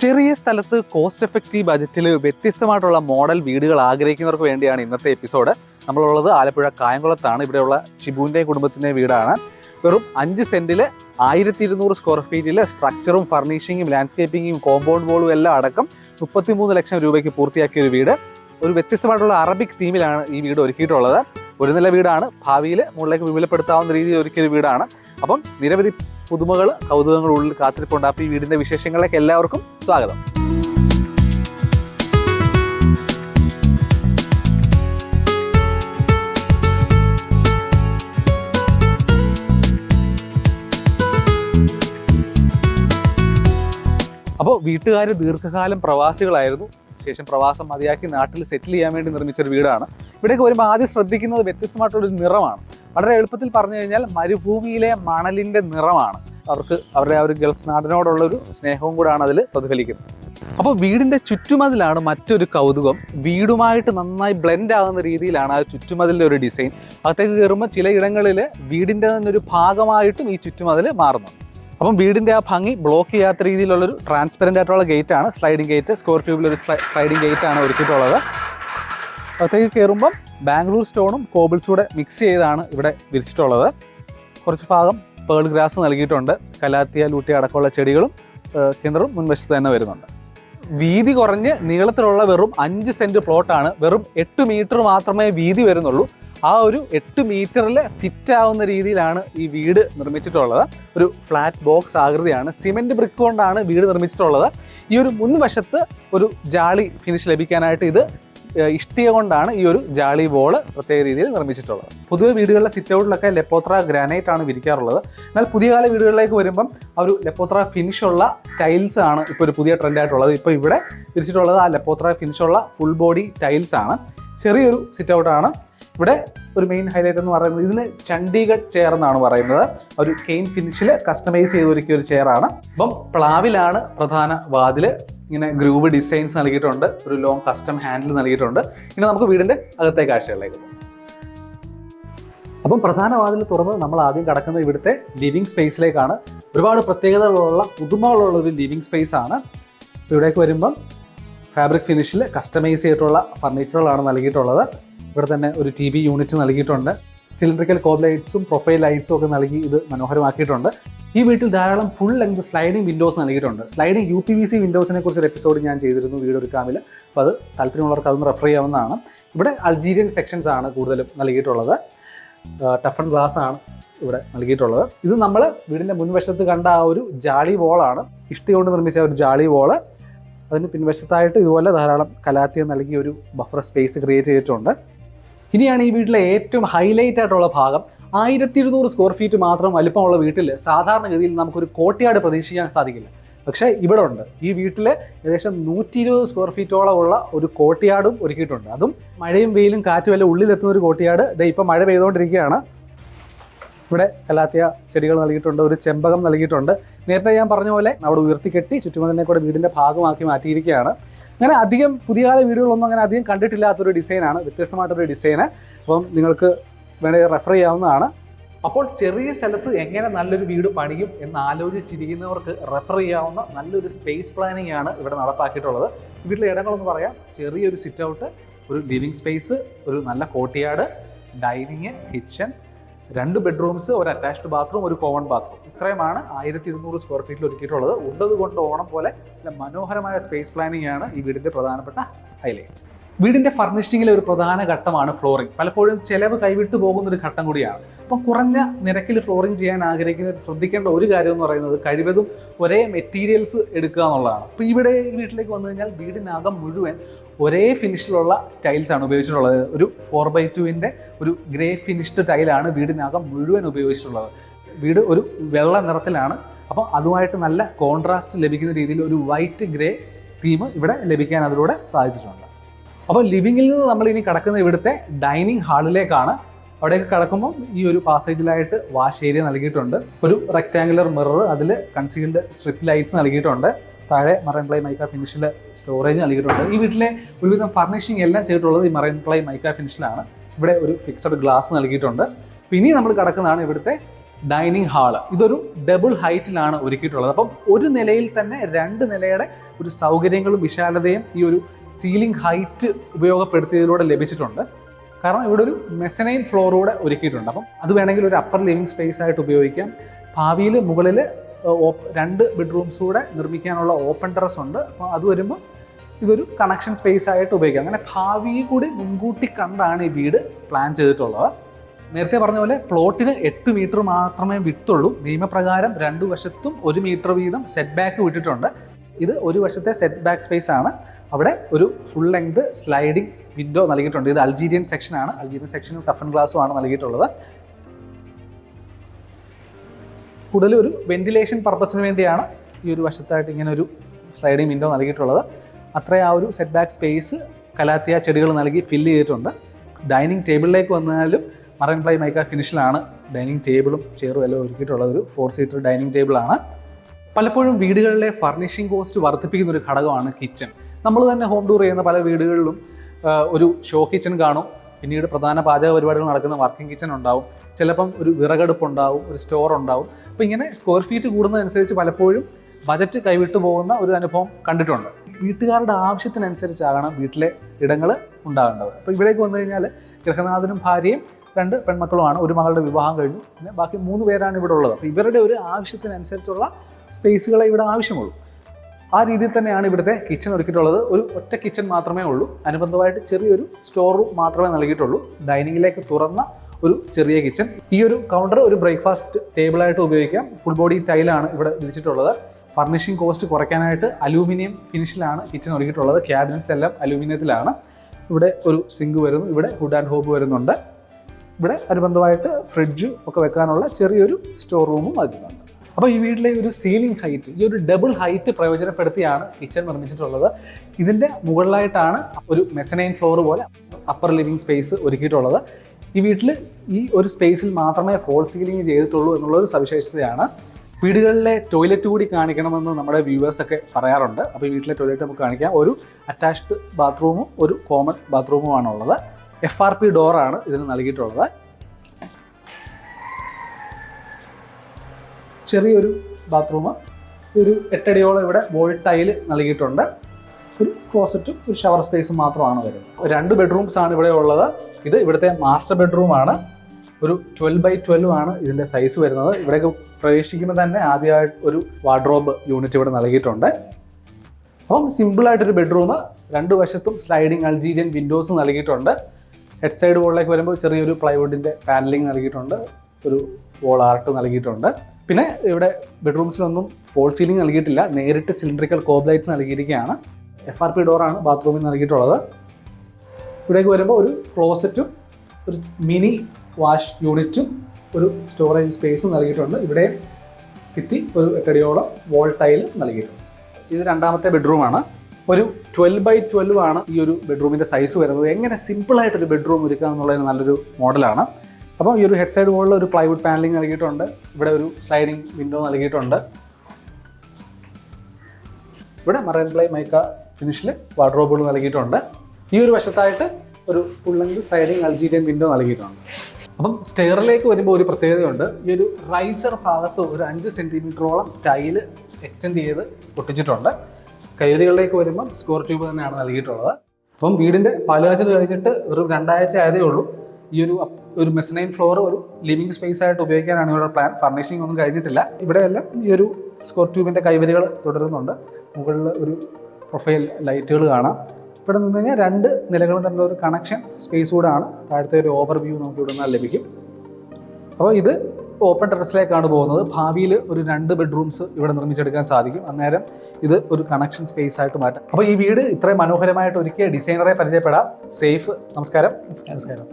ചെറിയ സ്ഥലത്ത് cost effective ബജറ്റിൽ വ്യത്യസ്തമായിട്ടുള്ള മോഡൽ വീടുകൾ ആഗ്രഹിക്കുന്നവർക്ക് വേണ്ടിയാണ് ഇന്നത്തെ എപ്പിസോഡ് നമ്മളുള്ളത് ആലപ്പുഴ കായംകുളത്താണ്. ഇവിടെയുള്ള ഷിബുവിന്റെയും കുടുംബത്തിന്റെയും വീടാണ്. വെറും അഞ്ച് സെന്റിൽ ആയിരത്തി ഇരുന്നൂറ് സ്ക്വയർ ഫീറ്റിൽ സ്ട്രക്ചറും ഫർണിഷിങ്ങും ലാൻഡ്സ്കേപ്പിങ്ങും കോമ്പൗണ്ട് വോളും എല്ലാം അടക്കം മുപ്പത്തിമൂന്ന് ലക്ഷം രൂപയ്ക്ക് പൂർത്തിയാക്കിയ ഒരു വീട്. ഒരു വ്യത്യസ്തമായിട്ടുള്ള അറബിക് തീമിലാണ് ഈ വീട് ഒരുക്കിയിട്ടുള്ളത്. ഒരു നില വീടാണ്. ഭാവിയിൽ മുകളിലേക്ക് വിപുലപ്പെടുത്താവുന്ന രീതിയിൽ ഒരുക്കിയൊരു വീടാണ്. അപ്പം നിരവധി പുതുമകൾ കൗതുകങ്ങൾ ഉള്ളിൽ കാത്തിരിപ്പുണ്ട്. അപ്പോൾ ഈ വീടിന്റെ വിശേഷങ്ങളിലേക്ക് എല്ലാവർക്കും സ്വാഗതം. അപ്പോൾ വീട്ടുകാർ ദീർഘകാലം പ്രവാസികളായിരുന്നു. ശേഷം പ്രവാസം മതിയാക്കി നാട്ടിൽ സെറ്റിൽ ചെയ്യാൻ വേണ്ടി നിർമ്മിച്ച ഒരു വീടാണ്. ഇവിടേക്ക് വരുമ്പോൾ ആദ്യം ശ്രദ്ധിക്കുന്നത് വ്യത്യസ്തമായിട്ടുള്ളൊരു നിറമാണ്. വളരെ എളുപ്പത്തിൽ പറഞ്ഞു കഴിഞ്ഞാൽ മരുഭൂമിയിലെ മണലിന്റെ നിറമാണ്. അവർക്ക് അവരുടെ ആ ഒരു ഗൾഫ് നാടിനോടുള്ള ഒരു സ്നേഹവും കൂടാണ് അതിൽ പ്രതിഫലിക്കുന്നത്. അപ്പോൾ വീടിന്റെ ചുറ്റുമതിലാണ് മറ്റൊരു കൗതുകം. വീടുമായിട്ട് നന്നായി ബ്ലെൻഡ് ആകുന്ന രീതിയിലാണ് ആ ചുറ്റുമതിലിന്റെ ഒരു ഡിസൈൻ അകത്തേക്ക് കയറുമ്പോൾ ചിലയിടങ്ങളിൽ വീടിന്റെ തന്നെ ഒരു ഭാഗമായിട്ടും ഈ ചുറ്റുമതിൽ മാറുന്നു അപ്പം വീടിന്റെ ആ ഭംഗി ബ്ലോക്ക് ചെയ്യാത്ത രീതിയിലുള്ളൊരു ട്രാൻസ്പെറന്റ് ആയിട്ടുള്ള ഗേറ്റ് ആണ്. സ്ലൈഡിംഗ് ഗേറ്റ് സ്ക്വയർ ട്യൂബിൽ ഒരു സ്ലൈഡിംഗ് ഗേറ്റ് ആണ് ഒരുക്കിയിട്ടുള്ളത്. അകത്തേക്ക് കയറുമ്പം ബാംഗ്ലൂർ സ്റ്റോണും കോബിൾസൂടെ മിക്സ് ചെയ്താണ് ഇവിടെ വിരിച്ചിട്ടുള്ളത്. കുറച്ച് ഭാഗം പേൾ ഗ്രാസ് നൽകിയിട്ടുണ്ട്. കലാത്തിയ ലൂട്ടി അടക്കമുള്ള ചെടികളും കിണറും മുൻവശത്ത് തന്നെ വരുന്നുണ്ട്. വീതി കുറഞ്ഞ് നീളത്തിലുള്ള വെറും അഞ്ച് സെന്റ് പ്ലോട്ടാണ് വെറും എട്ട് മീറ്റർ മാത്രമേ വീതി വരുന്നുള്ളൂ. ആ ഒരു എട്ട് മീറ്ററിൽ ഫിറ്റ് ആവുന്ന രീതിയിലാണ് ഈ വീട് നിർമ്മിച്ചിട്ടുള്ളത്. ഒരു ഫ്ലാറ്റ് ബോക്സ് ആകൃതിയാണ്. സിമെന്റ് ബ്രിക്ക് കൊണ്ടാണ് വീട് നിർമ്മിച്ചിട്ടുള്ളത്. ഈ ഒരു മുൻവശത്ത് ഒരു ജാളി ഫിനിഷ് ലഭിക്കാനായിട്ട് ഇത് ഇഷ്ടിക കൊണ്ടാണ് ഈ ഒരു ജാളി വോൾ പ്രത്യേക രീതിയിൽ നിർമ്മിച്ചിട്ടുള്ളത്. പൊതുവെ വീടുകളിലെ സിറ്റ് ഔട്ടിലൊക്കെ ലെപ്പോത്ര ഗ്രാനൈറ്റ് ആണ് വിരിക്കാറുള്ളത്. എന്നാൽ പുതിയ കാല വീടുകളിലേക്ക് വരുമ്പം ആ ഒരു ലെപ്പോത്ര ഫിനിഷ് ഉള്ള ടൈൽസ് ആണ് ഇപ്പോൾ ഒരു പുതിയ ട്രെൻഡ് ആയിട്ടുള്ളത്. ഇപ്പോൾ ഇവിടെ വിരിച്ചിട്ടുള്ളത് ആ ലെപ്പോത്ര ഫിനിഷുള്ള ഫുൾ ബോഡി ടൈൽസ് ആണ്. ചെറിയൊരു സിറ്റ് ഔട്ടാണ് ഇവിടെ ഒരു മെയിൻ ഹൈലൈറ്റ് എന്ന് പറയുന്നത് ഇതിന് ചണ്ഡീഗഡ് ചെയർ എന്നാണ് പറയുന്നത്. ഒരു കെയിൻ ഫിനിഷിൽ കസ്റ്റമൈസ് ചെയ്ത് ഒരുക്കിയ ഒരു ചെയറാണ് അപ്പം പ്ലാവിലാണ് പ്രധാന വാതിൽ. ഇങ്ങനെ ഗ്രൂവ് ഡിസൈൻസ് നൽകിയിട്ടുണ്ട്. ഒരു ലോങ് കസ്റ്റം ഹാൻഡിൽ നൽകിയിട്ടുണ്ട്. ഇനി നമുക്ക് വീടിന്റെ അകത്തെ കാഴ്ചകളിലേക്ക് അപ്പം പ്രധാന വാതിൽ തുറന്ന് നമ്മൾ ആദ്യം കടക്കുന്ന ഇവിടുത്തെ ലിവിംഗ് സ്പേസിലേക്കാണ് ഒരുപാട് പ്രത്യേകതകളുള്ള പുതുമകളുള്ള ഒരു ലിവിംഗ് സ്പേസ് ആണ്. ഇവിടേക്ക് വരുമ്പം ഫാബ്രിക് ഫിനിഷിൽ കസ്റ്റമൈസ് ചെയ്തിട്ടുള്ള ഫർണിച്ചറുകളാണ് നൽകിയിട്ടുള്ളത്. ഇവിടെ തന്നെ ഒരു ടി യൂണിറ്റ് നൽകിയിട്ടുണ്ട്. സിലിണ്ടറിക്കൽ കോബ് ലൈറ്റ്സും പ്രൊഫൈൽ ലൈറ്റ്സും ഒക്കെ നൽകി ഇത് മനോഹരമാക്കിയിട്ടുണ്ട്. ഈ വീട്ടിൽ ധാരാളം ഫുൾ ലെങ്ത് സ്ലൈഡിംഗ് വിൻഡോസ് നൽകിയിട്ടുണ്ട്. Sliding U P V C വിൻഡോസിനെ കുറിച്ച് ഒരു എപ്പിസോഡ് ഞാൻ ചെയ്തിരുന്നു വീട് ഒരുക്കാമിൽ അപ്പോൾ അത് താല്പര്യമുള്ളവർക്ക് അതൊന്ന് റെഫർ ചെയ്യാവുന്നതാണ്. ഇവിടെ അൾജീരിയൻ സെക്ഷൻസ് ആണ് കൂടുതലും നൽകിയിട്ടുള്ളത്. ടഫൺ ഗ്ലാസ് ആണ് ഇവിടെ നൽകിയിട്ടുള്ളത്. ഇത് നമ്മൾ വീടിന്റെ മുൻവശത്ത് കണ്ട ആ ഒരു ജാളി വോളാണ് ഇഷ്ടി കൊണ്ട് നിർമ്മിച്ച ഒരു ജാളി വോൾ അതിന് പിൻവശത്തായിട്ട് ഇതുപോലെ ധാരാളം കലാത്തിയം നൽകി ഒരു ബഫർ സ്പേസ് ക്രിയേറ്റ് ചെയ്തിട്ടുണ്ട്. ഇനിയാണ് ഈ വീട്ടിലെ ഏറ്റവും ഹൈലൈറ്റ് ആയിട്ടുള്ള ഭാഗം. ആയിരത്തി ഇരുന്നൂറ് സ്ക്വയർ ഫീറ്റ് മാത്രം വലിപ്പമുള്ള വീട്ടിൽ സാധാരണഗതിയിൽ നമുക്കൊരു കോട്ടയാട് പ്രതീക്ഷിക്കാൻ സാധിക്കില്ല. പക്ഷേ ഇവിടെ ഉണ്ട്. ഈ വീട്ടിൽ ഏകദേശം നൂറ്റി ഇരുപത് സ്ക്വയർ ഫീറ്റോളം ഉള്ള ഒരു കോട്ടയാടും ഒരുക്കിയിട്ടുണ്ട്. അതും മഴയും വെയിലും കാറ്റും എല്ലാം ഉള്ളിലെത്തുന്ന ഒരു കോട്ടയാട്. ദേ ഇപ്പം മഴ പെയ്തുകൊണ്ടിരിക്കുകയാണ്. ഇവിടെ കലാത്തിയ ചെടികൾ നൽകിയിട്ടുണ്ട്. ഒരു ചെമ്പകം നൽകിയിട്ടുണ്ട്. നേരത്തെ ഞാൻ പറഞ്ഞ പോലെ അവിടെ ഉയർത്തിക്കെട്ടി ചുറ്റുമതിനെ കൂടെ വീടിന്റെ ഭാഗമാക്കി മാറ്റിയിരിക്കുകയാണ്. അങ്ങനെ അധികം പുതിയ കാല വീടുകളൊന്നും അങ്ങനെ അധികം കണ്ടിട്ടില്ലാത്തൊരു ഡിസൈനാണ് വ്യത്യസ്തമായിട്ടൊരു ഡിസൈന്. അപ്പം നിങ്ങൾക്ക് വേണേൽ റെഫർ ചെയ്യാവുന്നതാണ്. അപ്പോൾ ചെറിയ സ്ഥലത്ത് എങ്ങനെ നല്ലൊരു വീട് പണിയും എന്ന് ആലോചിച്ചിരിക്കുന്നവർക്ക് റെഫർ ചെയ്യാവുന്ന നല്ലൊരു സ്പേസ് പ്ലാനിംഗ് ആണ് ഇവിടെ നടപ്പാക്കിയിട്ടുള്ളത്. വീട്ടിലെ ഇടങ്ങളൊന്ന് പറയാം. ചെറിയൊരു സിറ്റ് ഔട്ട് ഒരു ലിവിങ് സ്പേസ് ഒരു നല്ല കോട്ടിയാട് ഡൈനിങ് കിച്ചൺ രണ്ട് ബെഡ്റൂംസ് ഒരു അറ്റാച്ച്ഡ് ബാത്റൂം ഒരു കോമൺ ബാത്റൂം ഇത്രയുമാണ് ആയിരത്തി ഇരുന്നൂറ് സ്ക്വയർ ഫീറ്റിൽ ഒരുക്കിയിട്ടുള്ളത്. ഉള്ളത് കൊണ്ട് ഓണം പോലെ മനോഹരമായ സ്പേസ് പ്ലാനിങ് ആണ് ഈ വീടിന്റെ പ്രധാനപ്പെട്ട ഹൈലൈറ്റ് വീടിന്റെ ഫർണിഷിംഗിലെ ഒരു പ്രധാന ഘട്ടമാണ് ഫ്ലോറിംഗ് പലപ്പോഴും ചെലവ് കൈവിട്ടു പോകുന്ന ഒരു ഘട്ടം കൂടിയാണ്. അപ്പം കുറഞ്ഞ നിരക്കിൽ ഫ്ലോറിംഗ് ചെയ്യാൻ ആഗ്രഹിക്കുന്നവർ ശ്രദ്ധിക്കേണ്ട ഒരു കാര്യം എന്ന് പറയുന്നത് കഴിവതും ഒരേ മെറ്റീരിയൽസ് എടുക്കുക എന്നുള്ളതാണ്. അപ്പോൾ ഇവിടെ ഈ വീട്ടിലേക്ക് വന്നു കഴിഞ്ഞാൽ വീടിനകം മുഴുവൻ ഒരേ ഫിനിഷിലുള്ള ടൈൽസ് ആണ് ഉപയോഗിച്ചിട്ടുള്ളത്. ഒരു ഫോർ ബൈ ടുവിന്റെ ഒരു ഗ്രേ ഫിനിഷ്ഡ് ടൈലാണ് വീടിനകം മുഴുവൻ ഉപയോഗിച്ചിട്ടുള്ളത്. വീട് ഒരു വെള്ള നിറത്തിലാണ്. അപ്പോൾ അതുമായിട്ട് നല്ല കോൺട്രാസ്റ്റ് ലഭിക്കുന്ന രീതിയിൽ ഒരു വൈറ്റ് ഗ്രേ തീം ഇവിടെ ലഭിക്കാൻ അതിലൂടെ സാധിച്ചിട്ടുണ്ട്. അപ്പോൾ ലിവിങ്ങിൽ നിന്ന് നമ്മൾ ഇനി കിടക്കുന്ന ഇവിടുത്തെ ഡൈനിങ് ഹാളിലേക്കാണ് അവിടേക്ക് കിടക്കുമ്പോൾ ഈ ഒരു പാസേജിലായിട്ട് വാഷ് ഏരിയ നൽകിയിട്ടുണ്ട്. ഒരു റെക്റ്റാങ്കുലർ മിറർ അതിൽ കൺസീൽഡ് സ്ട്രിപ്പ് ലൈറ്റ്സ് നൽകിയിട്ടുണ്ട്. താഴെ മറൈൻ പ്ലൈ മൈക്ക ഫിനിഷിൽ സ്റ്റോറേജ് നൽകിയിട്ടുണ്ട്. ഈ വീട്ടിലെ ഒരുവിധം ഫർണിഷിംഗ് എല്ലാം ചെയ്തിട്ടുള്ളത് ഈ മറൈൻ പ്ലൈ മൈക്ക ഫിനിഷിലാണ് ഇവിടെ ഒരു ഫിക്സഡ് ഗ്ലാസ് നൽകിയിട്ടുണ്ട്. പിന്നെ നമ്മൾ കിടക്കുന്നതാണ് ഇവിടുത്തെ ഡൈനിങ് ഹാൾ. ഇതൊരു ഡബിൾ ഹൈറ്റിലാണ് ഒരുക്കിയിട്ടുള്ളത്. അപ്പം ഒരു നിലയിൽ തന്നെ രണ്ട് നിലയുടെ ഒരു സൗകര്യങ്ങളും വിശാലതയും ഈ ഒരു സീലിംഗ് ഹൈറ്റ് ഉപയോഗപ്പെടുത്തിയതിലൂടെ ലഭിച്ചിട്ടുണ്ട്. കാരണം ഇവിടെ ഒരു മെസനൈൻ ഫ്ലോറൂടെ ഒരുക്കിയിട്ടുണ്ട്. അപ്പം അത് വേണമെങ്കിൽ ഒരു അപ്പർ ലിവിംഗ് സ്പേസ് ആയിട്ട് ഉപയോഗിക്കാം. ഭാവിയിൽ മുകളിൽ രണ്ട് ബെഡ്റൂംസ് കൂടെ നിർമ്മിക്കാനുള്ള ഓപ്പൺ ടെറസ് ഉണ്ട്. അപ്പോൾ അത് വരുമ്പോൾ ഇതൊരു കണക്ഷൻ സ്പേസ് ആയിട്ട് ഉപയോഗിക്കാം. അങ്ങനെ ഭാവി കൂടി മുൻകൂട്ടി കണ്ടാണ് ഈ വീട് പ്ലാൻ ചെയ്തിട്ടുള്ളത്. നേരത്തെ പറഞ്ഞ പോലെ പ്ലോട്ടിന് എട്ട് മീറ്റർ മാത്രമേ വിട്ടുള്ളൂ നിയമപ്രകാരം രണ്ടു വശത്തും ഒരു മീറ്റർ വീതം സെറ്റ് ബാക്ക് വിട്ടിട്ടുണ്ട്. ഇത് ഒരു വശത്തെ സെറ്റ് ബാക്ക് സ്പേസ് ആണ്. അവിടെ ഒരു ഫുൾ ലെങ്ത് സ്ലൈഡിംഗ് വിൻഡോ നൽകിയിട്ടുണ്ട്. ഇത് അൾജീരിയൻ സെക്ഷനാണ് അൾജീരിയൻ സെക്ഷനും ടഫൻ ഗ്ലാസ്സും ആണ് നൽകിയിട്ടുള്ളത്. കൂടുതൽ ഒരു വെന്റിലേഷൻ പർപ്പസിന് വേണ്ടിയാണ് ഈ ഒരു വശത്തായിട്ട് ഇങ്ങനെ ഒരു സ്ലൈഡിംഗ് വിൻഡോ നൽകിയിട്ടുള്ളത്. അത്ര ആ ഒരു സെറ്റ് ബാക്ക് സ്പേസ് കലാത്തിയ ചെടികൾ നൽകി ഫില്ല് ചെയ്തിട്ടുണ്ട്. ഡൈനിങ് ടേബിളിലേക്ക് വന്നാലും മറൈൻ പ്ലൈ മൈക്ക ഫിനിഷിലാണ്. ഡൈനിങ് ടേബിളും ചെയറും എല്ലാം ഒരുക്കിയിട്ടുള്ളത് ഒരു ഫോർ സീറ്റർ ഡൈനിങ് ടേബിളാണ്. പലപ്പോഴും വീടുകളിലെ ഫർണിഷിംഗ് കോസ്റ്റ് വർദ്ധിപ്പിക്കുന്ന ഒരു ഘടകമാണ് കിച്ചൺ നമ്മൾ തന്നെ ഹോം ടൂർ ചെയ്യുന്ന പല വീടുകളിലും ഒരു ഷോ കിച്ചൺ കാണും. പിന്നീട് പ്രധാന പാചക പരിപാടികൾ നടക്കുന്ന വർക്കിംഗ് കിച്ചൺ ഉണ്ടാവും. ചിലപ്പം ഒരു വിറകടുപ്പ് ഉണ്ടാവും ഒരു സ്റ്റോർ ഉണ്ടാവും. അപ്പോൾ ഇങ്ങനെ സ്ക്വയർ ഫീറ്റ് കൂടുന്നതനുസരിച്ച് പലപ്പോഴും ബജറ്റ് കൈവിട്ടു പോകുന്ന ഒരു അനുഭവം കണ്ടിട്ടുണ്ട്. വീട്ടുകാരുടെ ആവശ്യത്തിനനുസരിച്ചാകണം വീട്ടിലെ ഇടങ്ങൾ ഉണ്ടാകേണ്ടത്. അപ്പോൾ ഇവിടേക്ക് വന്നു കഴിഞ്ഞാൽ ഗൃഹനാഥനും ഭാര്യയും രണ്ട് പെൺമക്കളുമാണ്. ഒരു മകളുടെ വിവാഹം കഴിഞ്ഞു. പിന്നെ ബാക്കി മൂന്ന് പേരാണ് ഇവിടെ ഉള്ളത്. അപ്പോൾ ഇവരുടെ ഒരു ആവശ്യത്തിനനുസരിച്ചുള്ള സ്പേസുകളെ ഇവിടെ ആവശ്യമുള്ളൂ. ആ രീതിയിൽ തന്നെയാണ് ഇവിടുത്തെ കിച്ചൺ ഒരുക്കിയിട്ടുള്ളത്. ഒരു ഒറ്റ കിച്ചൺ മാത്രമേ ഉള്ളൂ. അനുബന്ധമായിട്ട് ചെറിയൊരു സ്റ്റോർ റൂം മാത്രമേ നൽകിയിട്ടുള്ളൂ. ഡൈനിങ്ങിലേക്ക് തുറന്ന ഒരു ചെറിയ കിച്ചൺ ഈ ഒരു കൗണ്ടർ ഒരു ബ്രേക്ക്ഫാസ്റ്റ് ടേബിളായിട്ട് ഉപയോഗിക്കാം. ഫുൾ ബോഡി ടൈലാണ് ഇവിടെ വിരിച്ചിട്ടുള്ളത്. ഫർണിഷിംഗ് കോസ്റ്റ് കുറയ്ക്കാനായിട്ട് അലൂമിനിയം ഫിനിഷിലാണ് കിച്ചൺ ഒരുക്കിയിട്ടുള്ളത്. ക്യാബിനറ്റ്സ് എല്ലാം അലൂമിനിയത്തിലാണ് ഇവിടെ ഒരു സിങ്ക് വരുന്നു. ഇവിടെ ഹുഡ് ആൻഡ് ഹോബ് വരുന്നുണ്ട്. ഇവിടെ അനുബന്ധമായിട്ട് ഫ്രിഡ്ജ് ഒക്കെ വെക്കാനുള്ള ചെറിയൊരു സ്റ്റോർ റൂമും നൽകുന്നുണ്ട് അപ്പോൾ ഈ വീട്ടിലെ ഒരു സീലിംഗ് ഹൈറ്റ് ഈ ഒരു ഡബിൾ ഹൈറ്റ് പ്രയോജനപ്പെടുത്തിയാണ് കിച്ചൺ നിർമ്മിച്ചിട്ടുള്ളത്. ഇതിന്റെ മുകളിലായിട്ടാണ് ഒരു മെസനൈൻ ഫ്ലോർ പോലെ അപ്പർ ലിവിംഗ് സ്പേസ് ഒരുക്കിയിട്ടുള്ളത്. ഈ വീട്ടിൽ ഈ ഒരു സ്പേസിൽ മാത്രമേ ഫോൾ സീലിംഗ് ചെയ്തിട്ടുള്ളൂ എന്നുള്ളൊരു സവിശേഷതയാണ്. വീടുകളിലെ ടോയ്ലറ്റ് കൂടി കാണിക്കണമെന്ന് നമ്മുടെ വ്യൂവേഴ്സ് ഒക്കെ പറയാറുണ്ട്. അപ്പോൾ ഈ വീട്ടിലെ ടോയ്ലറ്റ് നമുക്ക് കാണിക്കാം. ഒരു അറ്റാച്ച്ഡ് ബാത്റൂമും ഒരു കോമൺ ബാത്റൂമുമാണ് ഉള്ളത് എഫ് ആർ പി ഡോറാണ് ഇതിന് നൽകിയിട്ടുള്ളത്. ചെറിയൊരു ബാത്റൂം ഒരു എട്ടടിയോളം ഇവിടെ വോൾട്ടൈൽ നൽകിയിട്ടുണ്ട്. ഒരു ക്ലോസറ്റും ഒരു ഷവർ സ്പേസും മാത്രമാണ് വരുന്നത്. രണ്ട് ബെഡ്റൂംസ് ആണ് ഇവിടെ ഉള്ളത്. ഇത് ഇവിടുത്തെ മാസ്റ്റർ ബെഡ്റൂം ആണ്. ഒരു ട്വൽവ് ബൈ ട്വൽവ് ആണ് ഇതിന്റെ സൈസ് വരുന്നത്. ഇവിടേക്ക് പ്രവേശിക്കുമ്പോൾ തന്നെ ആദ്യമായിട്ട് ഒരു വാർഡ്രോബ് യൂണിറ്റ് ഇവിടെ നൽകിയിട്ടുണ്ട്. അപ്പം സിമ്പിളായിട്ടൊരു ബെഡ്റൂം രണ്ട് വശത്തും സ്ലൈഡിങ് അൾജീരിയൻ വിൻഡോസ് നൽകിയിട്ടുണ്ട്. ഹെഡ് സൈഡ് വോളിലേക്ക് വരുമ്പോൾ ചെറിയൊരു പ്ലൈവുഡിന്റെ പാനലിംഗ് നൽകിയിട്ടുണ്ട്. ഒരു വോൾ ആർട്ട് നൽകിയിട്ടുണ്ട്. പിന്നെ ഇവിടെ ബെഡ്റൂംസിലൊന്നും ഫോൾ സീലിംഗ് നൽകിയിട്ടില്ല. നേരിട്ട് സിലിണ്ടറിക്കൽ കോബ്ലൈറ്റ്സ് നൽകിയിരിക്കുകയാണ്. എഫ് ആർ പി ഡോറാണ് ബാത്റൂമിൽ നൽകിയിട്ടുള്ളത്. ഇവിടേക്ക് വരുമ്പോൾ ഒരു ക്ലോസറ്റും ഒരു മിനി വാഷ് യൂണിറ്റും ഒരു സ്റ്റോറേജ് സ്പേസും നൽകിയിട്ടുണ്ട്. ഇവിടെ ഭിത്തി ഒരു എട്ടടിയോളം വോൾ ടൈൽ നൽകിയിട്ടുണ്ട്. ഇത് രണ്ടാമത്തെ ബെഡ്റൂമാണ് ഒരു ട്വൽവ് ബൈ ട്വൽവ് ആണ് ഈ ഒരു ബെഡ്റൂമിന്റെ സൈസ് വരുന്നത്. എങ്ങനെ സിമ്പിളായിട്ടൊരു ബെഡ്റൂം ഒരുക്കുക എന്നുള്ളത് നല്ലൊരു മോഡലാണ് അപ്പോൾ ഈ ഒരു ഹെഡ് സൈഡ് വോളിൽ ഒരു പ്ലൈവുഡ് പാനലിംഗ് നൽകിയിട്ടുണ്ട്. ഇവിടെ ഒരു സ്ലൈഡിംഗ് വിൻഡോ നൽകിയിട്ടുണ്ട്. ഇവിടെ മറൈൻ പ്ലൈ മൈക്ക ഫിനിഷിൽ വാർഡ്രോബുകൾ നൽകിയിട്ടുണ്ട്. ഈ ഒരു വശത്തായിട്ട് ഒരു ഫുള്ളെങ്കിൽ സൈഡിങ് അൾജീരിയൻ വിൻഡോ നൽകിയിട്ടുണ്ട്. അപ്പം സ്റ്റെയറിലേക്ക് വരുമ്പോൾ ഒരു പ്രത്യേകതയുണ്ട്. ഈ ഒരു റൈസർ ഭാഗത്ത് ഒരു അഞ്ച് സെന്റിമീറ്ററോളം ടൈൽ എക്സ്റ്റെൻഡ് ചെയ്ത് ഒട്ടിച്ചിട്ടുണ്ട് കയറികളിലേക്ക് വരുമ്പം സ്കോർ ട്യൂബ് തന്നെയാണ് നൽകിയിട്ടുള്ളത്. അപ്പം വീടിന്റെ പാലുകാച്ചൽ കഴിഞ്ഞിട്ട് ഒരു രണ്ടാഴ്ച ആയതേ ഉള്ളൂ. ഈ ഒരു ഒരു മെസ്സനൈൻ ഫ്ലോർ ഒരു ലിവിങ് സ്പേസ് ആയിട്ട് ഉപയോഗിക്കാനാണ് ഇവിടെ പ്ലാൻ ഫർണിഷിംഗ് ഒന്നും കഴിഞ്ഞിട്ടില്ല. ഇവിടെയെല്ലാം ഈ ഒരു സ്കോർ ട്യൂബിന്റെ കൈവരികൾ തുടരുന്നുണ്ട്. മുകളിൽ ഒരു പ്രൊഫൈൽ ലൈറ്റുകൾ കാണാം. ഇവിടെ നിന്ന് കഴിഞ്ഞാൽ രണ്ട് നിലകളും തമ്മിലുള്ള ഒരു കണക്ഷൻ സ്പേസ് കൂടാണ് താഴത്തെ ഒരു ഓവർ വ്യൂ നമുക്ക് ഇവിടെ ലഭിക്കും. അപ്പോൾ ഇത് ഓപ്പൺ ടെറസിലേക്കാണ് പോകുന്നത്. ഭാവിയിൽ ഒരു രണ്ട് ബെഡ്റൂംസ് ഇവിടെ നിർമ്മിച്ചെടുക്കാൻ സാധിക്കും. അന്നേരം ഇത് ഒരു കണക്ഷൻ സ്പേസ് ആയിട്ട് മാറ്റാം. അപ്പോൾ ഈ വീട് ഇത്രയും മനോഹരമായിട്ട് ഒരുക്കിയ ഡിസൈനറെ പരിചയപ്പെടാം. സേഫ്. നമസ്കാരം. നമസ്കാരം.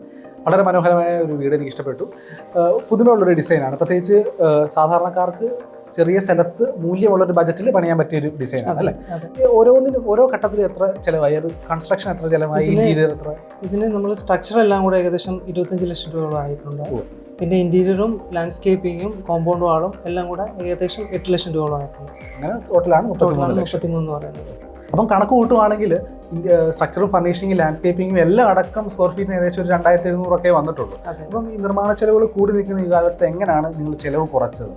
വളരെ മനോഹരമായ ഒരു വീട് എനിക്ക് ഇഷ്ടപ്പെട്ടു പുതുമയുള്ളൊരു ഡിസൈനാണ് പ്രത്യേകിച്ച് സാധാരണക്കാർക്ക് ചെറിയ സ്ഥലത്ത് മൂല്യമുള്ളൊരു ബജറ്റിൽ പണിയാൻ പറ്റിയ ഒരു ഡിസൈനാണ് അല്ലേ? അല്ലെ ഓരോന്നിനും ഓരോ ഘട്ടത്തിൽ എത്ര ചിലവായി? ഒരു കൺസ്ട്രക്ഷൻ എത്ര ചിലവായി? എത്ര? ഇതിന് നമ്മൾ സ്ട്രക്ചർ എല്ലാം കൂടെ ഏകദേശം ഇരുപത്തഞ്ച് ലക്ഷം രൂപയോളം ആയിട്ടുണ്ട്. പിന്നെ ഇന്റീരിയറും ലാൻഡ്സ്കേപ്പിങ്ങും കോമ്പൗണ്ട് വാളും എല്ലാം കൂടെ ഏകദേശം എട്ട് ലക്ഷം രൂപയോളം ആയിട്ടുണ്ട്. അങ്ങനെ ടോട്ടലാണ് മുപ്പത്തിമൂന്ന് പറയുന്നത്. അപ്പം കണക്ക് കൂട്ടുവാണെങ്കിൽ സ്ട്രക്ചറും ഫർണിഷിങ്ങും ലാൻഡ്സ്കേപ്പിങ്ങും എല്ലാം അടക്കം സ്ക്വയർ ഫീറ്റിന് ഏകദേശം ഒരു രണ്ടായിരത്തി എഴുന്നൂറൊക്കെ വന്നിട്ടുള്ളൂ. അതെ. അപ്പം ഈ നിർമ്മാണ ചെലവുകൾ കൂടി നിൽക്കുന്ന ഈ കാലത്ത് എങ്ങനെയാണ് നിങ്ങൾ ചെലവ് കുറച്ചത്?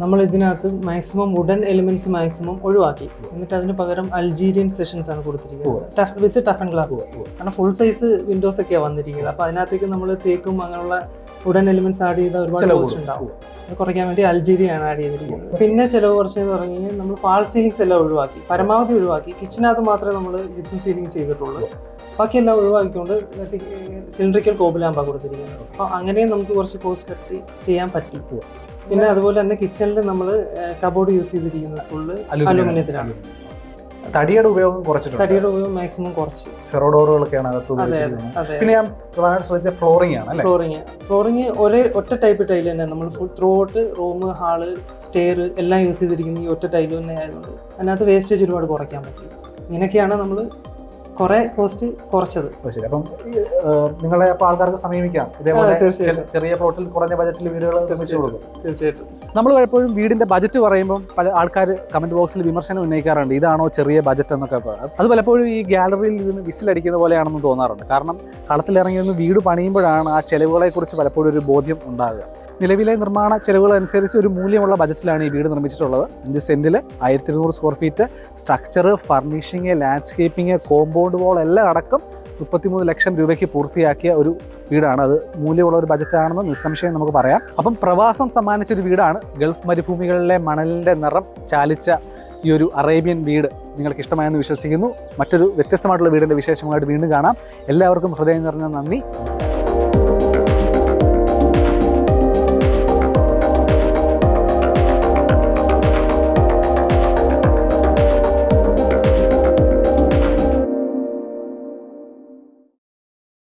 നമ്മൾ ഇതിനകത്ത് മാക്സിമം വുഡൻ എലിമെന്റ്സ് മാക്സിമം ഒഴിവാക്കി. എന്നിട്ട് അതിന് പകരം അൾജീരിയൻ സെഷൻസ് ആണ് കൊടുത്തിരിക്കുന്നത്. Tough with tough and glass കാരണം ഫുൾ സൈസ് വിൻഡോസ് ഒക്കെയാണ് വന്നിരിക്കുന്നത്. അപ്പോൾ അതിനകത്തേക്ക് നമ്മൾ തേക്കും അങ്ങനെയുള്ള വുഡൻ എലിമെന്റ്സ് ആഡ് ചെയ്ത ഒരുപാട് കോസ്റ്റ് ഉണ്ടാവും. അത് കുറയ്ക്കാൻ വേണ്ടി അൾജീരിയ ആണ് ആഡ് ചെയ്തിരിക്കുന്നത്. പിന്നെ ചിലവ് കുറച്ചെന്ന് പറഞ്ഞു കഴിഞ്ഞാൽ നമ്മൾ ഫാൾ സീലിംഗ്സ് എല്ലാം ഒഴിവാക്കി. പരമാവധി ഒഴിവാക്കി. കിച്ചനകത്ത് മാത്രമേ നമ്മൾ ജിപ്സം സീലിംഗ് ചെയ്തിട്ടുള്ളൂ. ബാക്കിയെല്ലാം ഒഴിവാക്കിക്കൊണ്ട് സിലിണ്ടറിക്കൽ കോബിലാമ്പ കൊടുത്തിരിക്കുന്നത്. അപ്പോൾ അങ്ങനെയും നമുക്ക് കുറച്ച് കോസ്റ്റ് കട്ട് ചെയ്യാൻ പറ്റി. പിന്നെ അതുപോലെ തന്നെ കിച്ചണിൽ നമ്മൾ കബോർഡ് യൂസ് ചെയ്തിരിക്കുന്നത് ഫുള്ള് അലുമിനിയത്തിലാണ്. തടിയുടെ ഉപയോഗം കുറച്ചിട്ടുണ്ട്. തടിയുടെ ഉപയോഗം മാക്സിമം കുറച്ച്. ഫെറോഡോറുകളൊക്കെയാണ് അകത്ത് ഉപയോഗിച്ചിരിക്കുന്നത്. പിന്നെ ഞാൻ പ്രധാനമായിട്ട് ശ്രദ്ധിച്ച ഫ്ലോറിംഗ് ആണ് അല്ലേ? ഫ്ലോറിങ് ഫ്ലോറിങ് ഒരേ ഒറ്റ ടൈപ്പ് ടൈൽ തന്നെ. നമ്മൾ full throughout room hall stair എല്ലാം യൂസ് ചെയ്തിരിക്കുന്ന ഈ ഒറ്റ ടൈൽ തന്നെ ആയതുകൊണ്ട് അതിനകത്ത് വേസ്റ്റേജ് ഒരുപാട് കുറയ്ക്കാൻ പറ്റും. ഇങ്ങനെയൊക്കെയാണ് നമ്മൾ കുറേ കോസ്റ്റ് കുറച്ചത്. ശരി. അപ്പം നിങ്ങളെ അപ്പോൾ ആൾക്കാർക്ക് സമീപിക്കാം. ഇതേപോലെ ചെറിയ- ചെറിയ പ്ലോട്ടിൽ കുറഞ്ഞ ബജറ്റിൽ വീടുകൾ നിർമ്മിച്ചു കൊടുക്കും തീർച്ചയായിട്ടും. നമ്മൾ പലപ്പോഴും വീടിന്റെ ബജറ്റ് പറയുമ്പോൾ പല ആൾക്കാർ കമന്റ് ബോക്സിൽ വിമർശനം ഉന്നയിക്കാറുണ്ട്. ഇതാണോ ചെറിയ ബജറ്റ് എന്നൊക്കെ. അത് പലപ്പോഴും ഈ ഗാലറിയിൽ നിന്ന് വിസിലടിക്കുന്ന പോലെയാണെന്ന് തോന്നാറുണ്ട്. കാരണം കളത്തിലിറങ്ങി നിന്ന് വീട് പണിയുമ്പോഴാണ് ആ ചെലവുകളെ കുറിച്ച് പലപ്പോഴും ഒരു ബോധ്യം ഉണ്ടാകുക. നിലവിലെ നിർമ്മാണ ചെലവുകൾ അനുസരിച്ച് ഒരു മൂല്യമുള്ള ബജറ്റിലാണ് ഈ വീട് നിർമ്മിച്ചിട്ടുള്ളത്. അഞ്ച് സെന്റിൽ ആയിരത്തി ഇരുന്നൂറ് square feet structure furnishing landscaping compound wall എല്ലാം അടക്കം മുപ്പത്തിമൂന്ന് ലക്ഷം രൂപയ്ക്ക് പൂർത്തിയാക്കിയ ഒരു വീടാണ്. അത് മൂല്യമുള്ള ഒരു ബജറ്റാണെന്ന് നിസ്സംശയം നമുക്ക് പറയാം. അപ്പം പ്രവാസം സമ്മാനിച്ച ഒരു വീടാണ്. ഗൾഫ് മരുഭൂമികളിലെ മണലിന്റെ നിറം ചാലിച്ച ഈ ഒരു അറേബ്യൻ വീട് നിങ്ങൾക്ക് ഇഷ്ടമായെന്ന് വിശ്വസിക്കുന്നു. മറ്റൊരു വ്യത്യസ്തമായിട്ടുള്ള വീടിന്റെ വിശേഷമായിട്ട് വീണ്ടും കാണാം. എല്ലാവർക്കും ഹൃദയം നിറഞ്ഞ നന്ദി. നമസ്കാരം